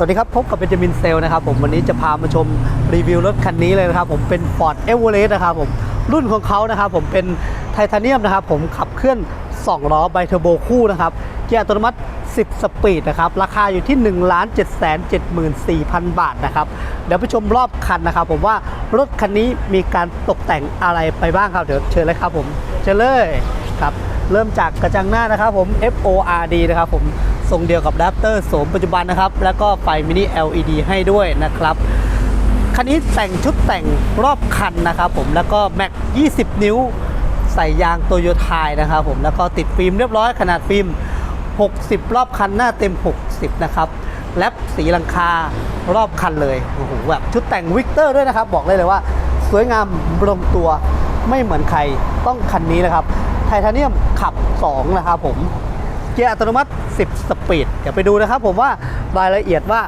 สวัสดีครับพบกับเบนจามินเซลนะครับผมวันนี้จะพามาชมรีวิวรถคันนี้เลยนะครับผมเป็น Ford e v e r e s t นะครับผมรุ่นของเขานะครับผมเป็นไทเทเนียมนะครับผมขับเคลื่อน 2 ล้อไบเทอร์โบคู่นะครับเกียร์อัตโนมัติ 10 สปีดนะครับราคาอยู่ที่ 1 7 7 4 0 0 0บาทนะครับเดี๋ยวไปชมรอบคันนะครับผมว่ารถคันนี้มีการตกแต่งอะไรไปบ้างครับเดี๋ยวเชิญเลยครับผมเชิญเลยครับเริ่มจากกระจังหน้านะครับผม FORD นะครับผม ทรงเดียวกับ Raptor โสมปัจจุบันนะครับ แล้วก็ไฟมินิ LED ให้ด้วยนะครับคันนี้แต่งชุดแต่งรอบคันนะครับผมแล้วก็แม็ก 20 นิ้ว ใส่ยางโตโยต้ายนะครับผมแล้วก็ติดฟิล์มเรียบร้อยขนาดฟิล์ม 60 รอบคันหน้าเต็ม 60 นะครับแลปสีลังคารอบคันเลยโอ้โหแบบชุดแต่งวิกเตอร์ด้วยนะครับ บอกเลยเลยว่า สวยงามลงตัวไม่เหมือนใครต้องคันนี้นะครับไทเทเนียมขับ 2 นะครับผม กียร์อัตโนมัติ 10 สปีด เดี๋ยวไปดูนะครับผมว่ารายละเอียดว่า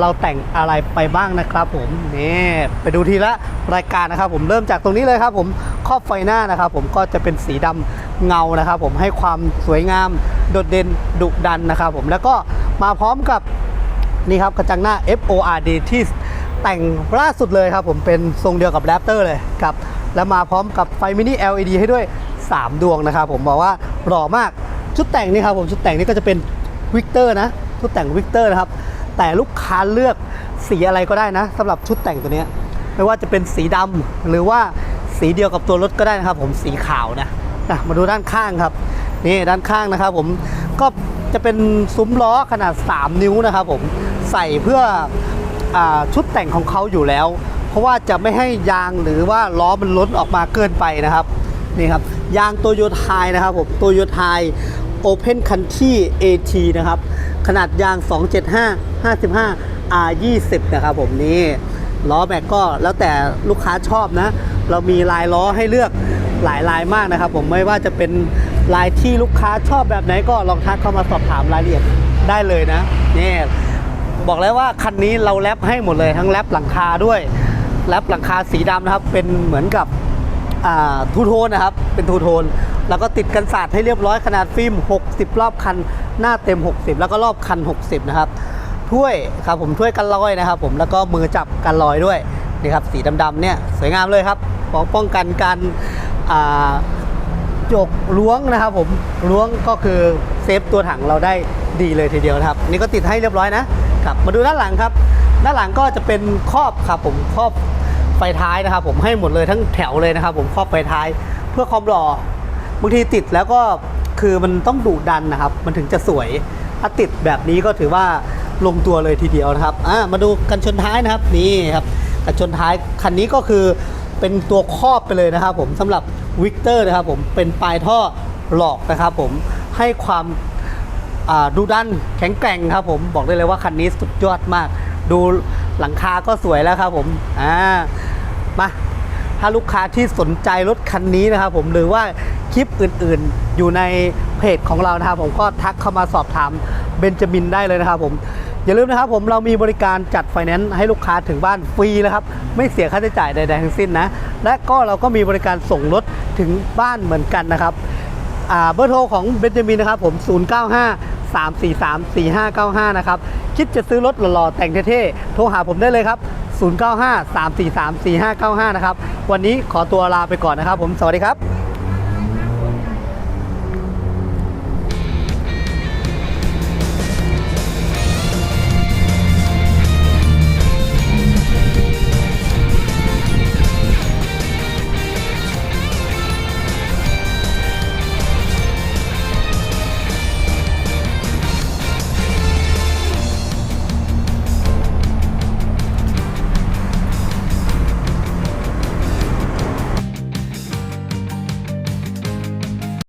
เราแต่งอะไรไปบ้างนะครับผมนี่ไปดูทีละรายการนะครับผมเริ่มจากตรงนี้เลยครับผมครอบไฟหน้านะครับผมก็จะเป็นสีดำเงานะครับผมให้ความสวยงามโดดเด่นดุดันนะครับผมแล้วก็มาพร้อมกับนี่ครับกระจังหน้า FORD ที่แต่งล่าสุดเลยครับผมเป็นทรงเดียวกับ Raptor เลยครับแล้วมาพร้อมกับไฟมินิ LED ให้ด้วย 3 ดวงนะครับผมบอกว่าหล่อมาก ชุดแต่งนี่ครับผมชุดแต่งนี่ก็จะเป็นวิกเตอร์นะชุดแต่งวิกเตอร์นะครับแต่ลูกค้าเลือกสีอะไรก็ได้นะสำหรับชุดแต่งตัวนี้ไม่ว่าจะเป็นสีดำหรือว่าสีเดียวกับตัวรถก็ได้นะครับ ผมสีขาวนะนะมาดูด้านข้างครับนี่ด้านข้างนะครับ ผมก็จะเป็นซุ้มล้อขนาด 3 นิ้วนะครับ ผมใส่เพื่ออชุดแต่งของเขาอยู่แล้ว เพราะว่าจะไม่ให้ยางหรือว่าล้อมันล้นออกมาเกินไปนะครับนี่ครับยางโตโยต้ายนะครับผมโตโยต้าย โอเพนคันที่ AT นะครับ ขนาดยาง 275 55 R20 นะครับผมนี่ล้อแม็กก็แล้วแต่ลูกค้าชอบนะ เรามีลายล้อให้เลือกหลายลายมากนะครับ ผมไม่ว่าจะเป็นลายที่ลูกค้าชอบแบบไหนก็ลองทักเข้ามาสอบถามรายละเอียดได้เลยนะนี่บอกแล้วว่าคันนี้เราแรปให้หมดเลยทั้งแรปหลังคาด้วยแรปหลังคาสีดำนะครับ เป็นเหมือนกับ ทูโทนนะครับ เป็นทูโทน แล้วก็ติดกันศาสตร์ให้เรียบร้อยขนาดฟิล์ม 60 รอบคัน หน้าเต็ม 60 แล้วก็รอบคัน 60 นะครับ ถ้วยครับผมถ้วยกันรอยนะครับผมแล้วก็มือจับกันรอยด้วยนี่ครับสีดำๆเนี่ยสวยงามเลยครับป้องป้องกันการจกล้วงนะครับผมล้วงก็คือเซฟตัวถังเราได้ดีเลยทีเดียวนะครับ นี่ก็ติดให้เรียบร้อยนะครับมาดูด้านหลังครับ ด้านหลังก็จะเป็นครอบครับผมครอบ ไฟท้ายนะครับ ผมให้หมดเลยทั้งแถวเลยนะครับ ผมครอบไฟท้ายเพื่อความหล่อบางทีติดแล้วก็คือมันต้องดุดันนะครับ มันถึงจะสวยถ้าติดแบบนี้ก็ถือว่าลงตัวเลยทีเดียวนะครับอ่ามาดูกันชนท้ายนะครับนี่ครับกันชนท้ายคันนี้ก็คือเป็นตัวครอบไปเลยนะครับ ผมสำหรับวิกเตอร์นะครับ ผมเป็นปลายท่อหลอกนะครับ ผมให้ความดูดันแข็งแกร่งครับ ผมบอกได้เลยว่าคันนี้สุดยอดมาก ดู หลังคาก็สวยแล้วครับผมอ่ามาถ้าลูกค้าที่สนใจรถคันนี้นะครับผมหรือว่าคลิปอื่นๆอยู่ในเพจของเรานะครับผมก็ทักเข้ามาสอบถามเบนจามินได้เลยนะครับผมอย่าลืมนะครับผมเรามีบริการจัดไฟแนนซ์ให้ลูกค้าถึงบ้านฟรีนะครับไม่เสียค่าใช้จ่ายใดๆทั้งสิ้นนะและก็เราก็มีบริการส่งรถถึงบ้านเหมือนกันนะครับอ่าเบอร์โทรของเบนจามินนะครับผม 095 343 4595 นะครับ คิดจะซื้อรถหล่อๆ แต่งเท่ๆ โทรหาผมได้เลยครับ 095 343 4595 นะครับ วันนี้ขอตัวลาไปก่อนนะครับผม สวัสดีครับ